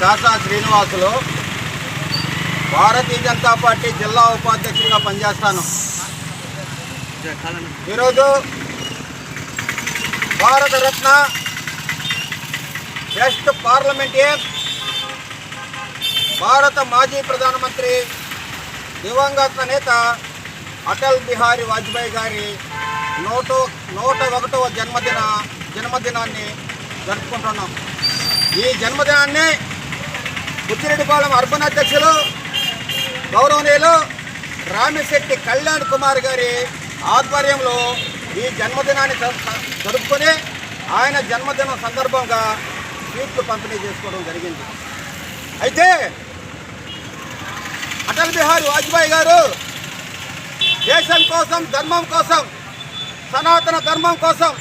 Kasa Srinivasulu Bharatiya Janata party జిల్లా ఉపాధ్యక్షుడిగా పనిచేస్తాను. ఈరోజు భారతరత్న బెస్ట్ పార్లమెంటేర్ భారత మాజీ ప్రధానమంత్రి దివంగత నేత అటల్ బిహారీ వాజ్పేయి గారి నూట నూట ఒకటవ జన్మదిన జన్మదినాన్ని జరుపుకుంటున్నాం. ఈ జన్మదినాన్ని బుచ్చిరెడ్డిపాలెం అర్బన్ అధ్యక్షులు గౌరవనీయులు రామిశెట్టి కళ్యాణ్ కుమార్ గారి ఆధ్వర్యంలో ఈ జన్మదినాన్ని జరుపుకొని ఆయన జన్మదినం సందర్భంగా స్వీట్లు పంపిణీ చేసుకోవడం జరిగింది. అయితే అటల్ బిహారీ వాజ్పేయి గారు దేశం కోసం ధర్మం కోసం సనాతన ధర్మం కోసం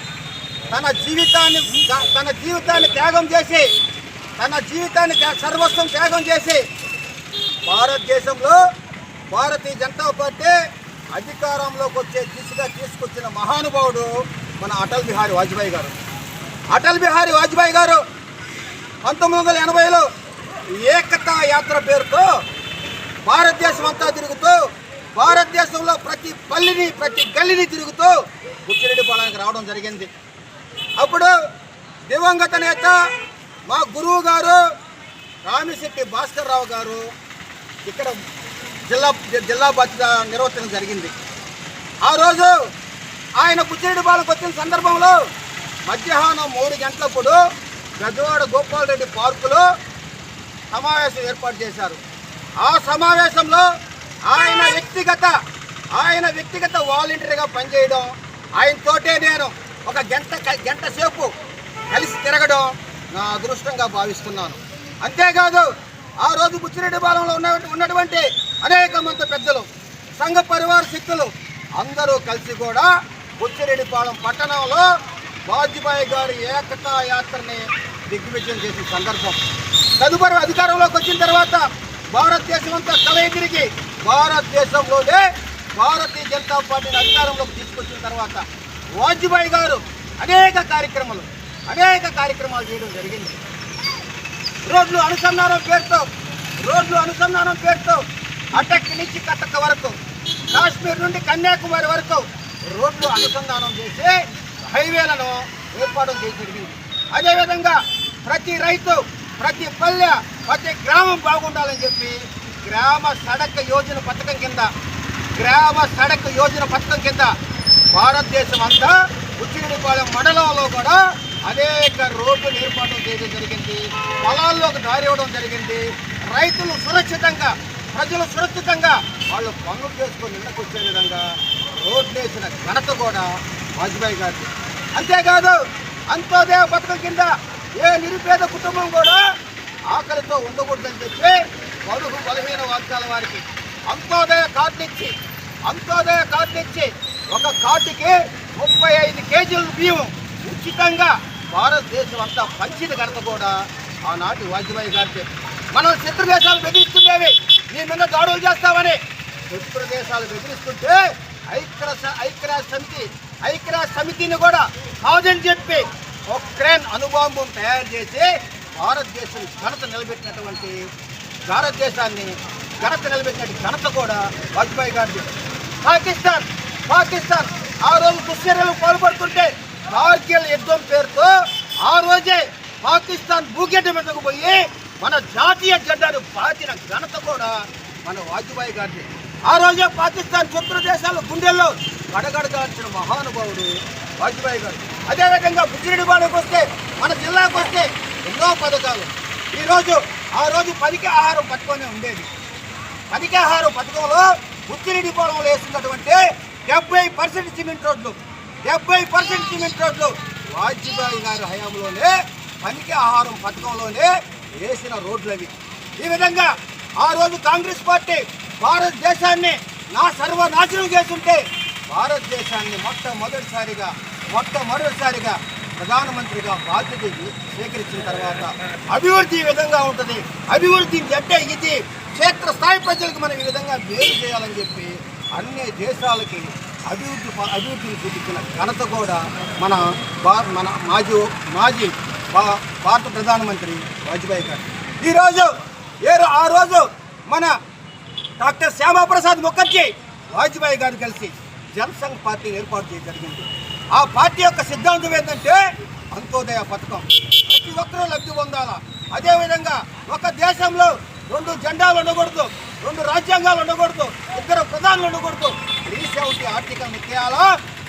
తన జీవితాన్ని తన జీవితాన్ని త్యాగం చేసి తన జీవితాన్ని సర్వస్వం త్యాగం చేసి భారతదేశంలో భారతీయ జనతా పార్టీ అధికారంలోకి వచ్చే దిశగా తీసుకొచ్చిన మహానుభావుడు మన అటల్ బిహారీ వాజ్పేయి గారు. అటల్ బిహారీ వాజ్పేయి గారు పంతొమ్మిది వందల ఎనభైలో ఏకతా యాత్ర పేరుతో భారతదేశం అంతా తిరుగుతూ భారతదేశంలో ప్రతి పల్లిని ప్రతి గల్లిని తిరుగుతూ బుచ్చిరెడ్డిపాలెంకి రావడం జరిగింది. అప్పుడు దివంగత నేత మా గురువు గారు రామిశెట్టి భాస్కర్ రావు గారు ఇక్కడ జిల్లా జిల్లా బాధ్యత నిర్వర్తనం జరిగింది. ఆ రోజు ఆయన కుచ్చిరెడ్డిపాలకు వచ్చిన సందర్భంలో మధ్యాహ్నం మూడు గంటలప్పుడు గజవాడ గోపాలరెడ్డి పార్కులో సమావేశం ఏర్పాటు చేశారు. ఆ సమావేశంలో ఆయన వ్యక్తిగత ఆయన వ్యక్తిగత వాలంటీర్గా పనిచేయడం ఆయనతోటే నేను ఒక గంట గంట సేపు కలిసి తిరగడం నా అదృష్టంగా భావిస్తున్నాను. అంతేకాదు ఆ రోజు బుచ్చిరెడ్డిపాలెంలో ఉన్న ఉన్నటువంటి అనేక మంది పెద్దలు సంఘ పరివార శక్తులు అందరూ కలిసి కూడా బుచ్చిరెడ్డిపాలెం పట్టణంలో వాజ్పేయి గారి ఏకతా యాత్రని దిగ్విజయం చేసిన సందర్భం. తదుపరి అధికారంలోకి వచ్చిన తర్వాత భారతదేశం అంతా కలయిగిరికి భారతదేశంలోనే భారతీయ జనతా పార్టీని అధికారంలోకి తీసుకొచ్చిన తర్వాత వాజ్పేయి గారు అనేక కార్యక్రమాలు అనేక కార్యక్రమాలు చేయడం జరిగింది. రోడ్లు అనుసంధానం పేరుతో రోడ్లు అనుసంధానం పేరుతో అటక్ నుంచి కటక్ వరకు కాశ్మీర్ నుండి కన్యాకుమారి వరకు రోడ్లు అనుసంధానం చేసి హైవేలను ఏర్పాటు చేసి జరిగింది. అదేవిధంగా ప్రతి రైతు ప్రతి పల్లె ప్రతి గ్రామం బాగుండాలని చెప్పి గ్రామ సడక్ యోజన పథకం కింద గ్రామ సడక్ యోజన పథకం కింద భారతదేశం అంతా ఉచ్చిడిపాలెం మండలంలో కూడా అనేక రోడ్లు ఏర్పాటు చేయడం జరిగింది. పొలాల్లోకి దారి ఇవ్వడం జరిగింది. రైతులు సురక్షితంగా ప్రజలు సురక్షితంగా వాళ్ళు పనులు చేసుకొని నిన్నకు వచ్చే విధంగా రోడ్లు వేసిన ఘనత కూడా వాజ్పేయి గారి అంతేకాదు అంత్యోదయ పథకం కింద ఏ నిరుపేద కుటుంబం కూడా ఆకలితో ఉండకూడదని చెప్పి బడుగు బలహీన వర్గాల వారికి అంత్యోదయ కార్డు ఇచ్చి అంత్యోదయ కార్డు ఇచ్చి ఒక కార్డుకి ముప్పై ఐదు కేజీలు బియ్యం ఉచితంగా భారతదేశం అంతా పంచిన ఘనత కూడా ఆనాటి వాజ్పేయి గారికి మనం శత్రు దేశాలు బెదిరిస్తుండేవి. నీ మీద దాడులు చేస్తామని శత్రు దేశాలు బెదిరిస్తుంటే ఐక్యరాజ్య ఐక్యరాజ్య సమితి ఐక్యరాజ్య సమితిని కూడా కాదని చెప్పి ఉక్రెయిన్ అణుబాంబును తయారు చేసి భారతదేశం ఘనత నిలబెట్టినటువంటి భారతదేశాన్ని ఘనత నిలబెట్టిన ఘనత కూడా వాజ్పేయి గారిది. పాకిస్తాన్ పాకిస్తాన్ ఆ రోజు దుశ్చర్యలు పాల్పడుతుంటే కార్గిల్ యుద్ధం పేరుతో ఆ రోజే పాకిస్తాన్ భూగడ్డ మీదకు పోయి మన జాతీయ జెండాను పాతిన ఘనత కూడా మన వాజ్పేయి గారిది. ఆ రోజే పాకిస్తాన్ శత్రు దేశాల గుండెల్లో గడగడగాల్సిన మహానుభావుడు వాజ్పేయి గారు. అదేవిధంగా బుచ్చిరెడ్డిపాలెంకి వస్తే మన జిల్లాకు వస్తే ఎన్నో పథకాలు. ఈరోజు ఆ రోజు పనికి ఆహారం పట్టుకొని ఉండేది. పనికి ఆహారం పథకంలో బుచ్చిరెడ్డి పొలంలో వేసినటువంటి డెబ్బై పర్సెంట్ సిమెంట్ రోడ్లు. డెబ్బై పర్సెంట్ సిమెంట్ రోడ్లు. వాజ్పేయి గారి హయాంలోనే పనికి ఆహారం పథకంలోనే వేసిన రోడ్లు అవి ఈ విధంగా ఆ రోజు కాంగ్రెస్ పార్టీ భారతదేశాన్ని నా సర్వనాశనం చేస్తుంటే భారతదేశాన్ని మొట్టమొదటిసారిగా మొట్టమొదటిసారిగా ప్రధానమంత్రిగా బాధ్యత స్వీకరించిన తర్వాత అభివృద్ధి ఈ విధంగా ఉంటుంది. అభివృద్ధి అంటే ఇది క్షేత్రస్థాయి ప్రజలకు మనం ఈ విధంగా వేరు చేయాలని చెప్పి అన్ని దేశాలకి అభివృద్ధి అభివృద్ధిని చూపించిన ఘనత కూడా మన మన మాజీ మాజీ భారత ప్రధానమంత్రి వాజ్పేయి గారు. ఈరోజు ఏ ఆ రోజు మన డాక్టర్ శ్యామాప్రసాద్ ముఖర్జీ వాజ్పేయి గారు కలిసి జనసంఘ్ పార్టీ ఏర్పాటు చేయడం జరిగింది. ఆ పార్టీ యొక్క సిద్ధాంతం ఏంటంటే అంత్యోదయ పథకం. ప్రతి ఒక్కరూ లబ్ధి పొందాలా. అదేవిధంగా ఒక దేశంలో రెండు జెండాలు ఉండకూడదు. రెండు రాజ్యాంగాలు ఉండకూడదు ఇద్దరు ప్రధానులు ఉండకూడదు. త్రీ సెవెంటీ ఆర్టికల్ ముఖ్యాలా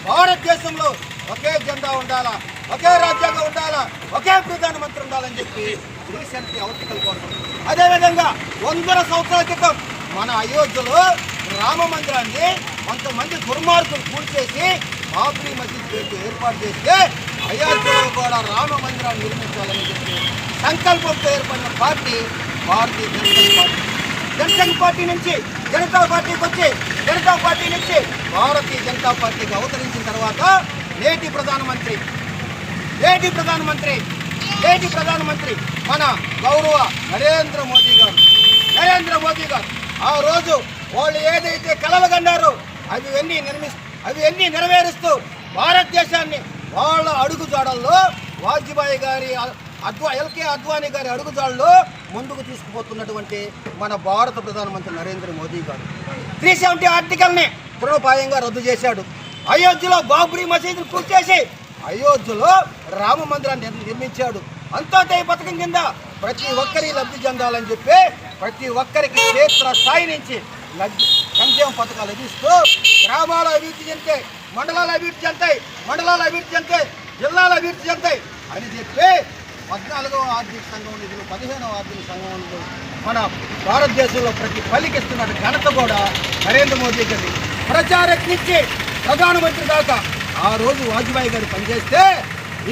భారతదేశంలో ఒకే జెండా ఉండాలా? ఒకే రాజ్యాంగం ఉండాలా? ఒకే ప్రధానమంత్రి ఉండాలని చెప్పి త్రీ సెవెంటీ ఆర్టికల్ కోసం అదేవిధంగా వందల సంవత్సరాల క్రితం మన అయోధ్యలో రామ మందిరాన్ని కొంతమంది దుర్మార్గులు కూల్చేసి బాబ్రీ మసీద్ ఏర్పాటు చేస్తే అయోధ్యలో కూడా రామ మందిరాన్ని నిర్మించాలని చెప్పి సంకల్పంతో ఏర్పడిన party Bharatiya Janata party. Janasena party నుంచి జనతా పార్టీకి వచ్చి జనతా పార్టీ నుంచి భారతీయ జనతా పార్టీకి అవతరించిన తర్వాత నేటి ప్రధానమంత్రి నేటి ప్రధానమంత్రి నేటి ప్రధానమంత్రి మన గౌరవ నరేంద్ర మోదీ గారు నరేంద్ర మోదీ గారు. ఆ రోజు వాళ్ళు ఏదైతే కలలు కన్నారో అవి అన్నీ నిర్మి అవి అన్నీ నెరవేరుస్తూ భారతదేశాన్ని వాళ్ళ అడుగుజాడల్లో వాజ్పేయి గారి అద్వా ఎల్కే అద్వానీ గారి అడుగుజాడల్లో ముందుకు తీసుకుపోతున్నటువంటి మన భారత ప్రధానమంత్రి నరేంద్ర మోదీ గారు. త్రీ సెవెంటీ ఆర్టికల్ని తృణపాయంగా రద్దు చేశాడు. అయోధ్యలో బాబ్రీ మసీదును చేసి అయోధ్యలో రామ మందిరాన్ని నిర్మించాడు. అంతోదయ పథకం కింద ప్రతి ఒక్కరి లబ్ధి చెందాలని చెప్పి ప్రతి ఒక్కరికి క్షేత్ర స్థాయి నుంచి లబ్ధి సంక్షేమ పథకాలు లభిస్తూ గ్రామాల అభివృద్ధి చెందాయి మండలాల అభివృద్ధి చెందాయి మండలాల అభివృద్ధి చెందాయి జిల్లాల అభివృద్ధి చెందాయి అని చెప్పి పద్నాలుగవ ఆర్థిక సంఘం నిధులు పదిహేనవ ఆర్థిక సంఘం నిధులు మన భారతదేశంలో ప్రతి పలికిస్తున్న ఘనత కూడా నరేంద్ర మోదీ గారి ప్రచారక్ నుంచి ప్రధానమంత్రి దాకా. ఆ రోజు వాజ్పేయి గారు పనిచేస్తే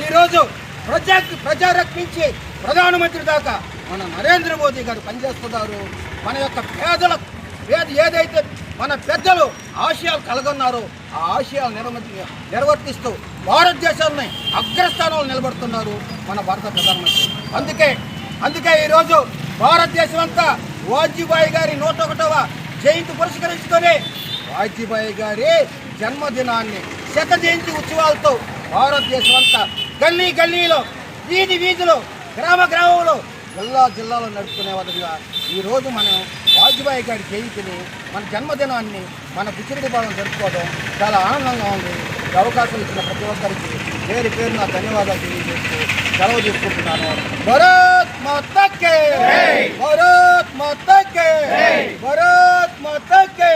ఈరోజు ప్రజా ప్రచారక్ నుంచి ప్రధానమంత్రి దాకా మన నరేంద్ర మోదీ గారు పనిచేస్తున్నారు. మన యొక్క పేదల ఏదైతే మన పెద్దలు ఆశయాలు కలగొన్నారో ఆ ఆశయాలు నిర్వర్తి నిర్వర్తిస్తూ భారతదేశాన్ని అగ్రస్థానంలో నిలబడుతున్నారు మన భారత ప్రధానమంత్రి. అందుకే అందుకే ఈరోజు భారతదేశం అంతా వాజ్పేయి గారి నూట ఒకటవ జయంతి పురస్కరించుకొని వాజ్పేయి గారి జన్మదినాన్ని శత జయంతి ఉత్సవాలతో భారతదేశం అంతా గల్లీ గల్లీలో వీధి వీధిలో గ్రామ గ్రామంలో జిల్లా జిల్లాలో నడుపుకునే విధంగా ఈరోజు మనం వాజ్పేయి గారి జయంతిని మన జన్మదినాన్ని మన పిచ్చిరెడ్డి పాలన జరుపుకోవడం చాలా ఆనందంగా ఉంది. అవకాశం ఇచ్చిన ప్రతి ఒక్కరికి పేరు పేరు నా ధన్యవాదాలు తెలియజేస్తూ సెలవు తీసుకుంటున్నాను. భరత్ మాతకే! భరత్ మాతకే! భరత్ మాతకే!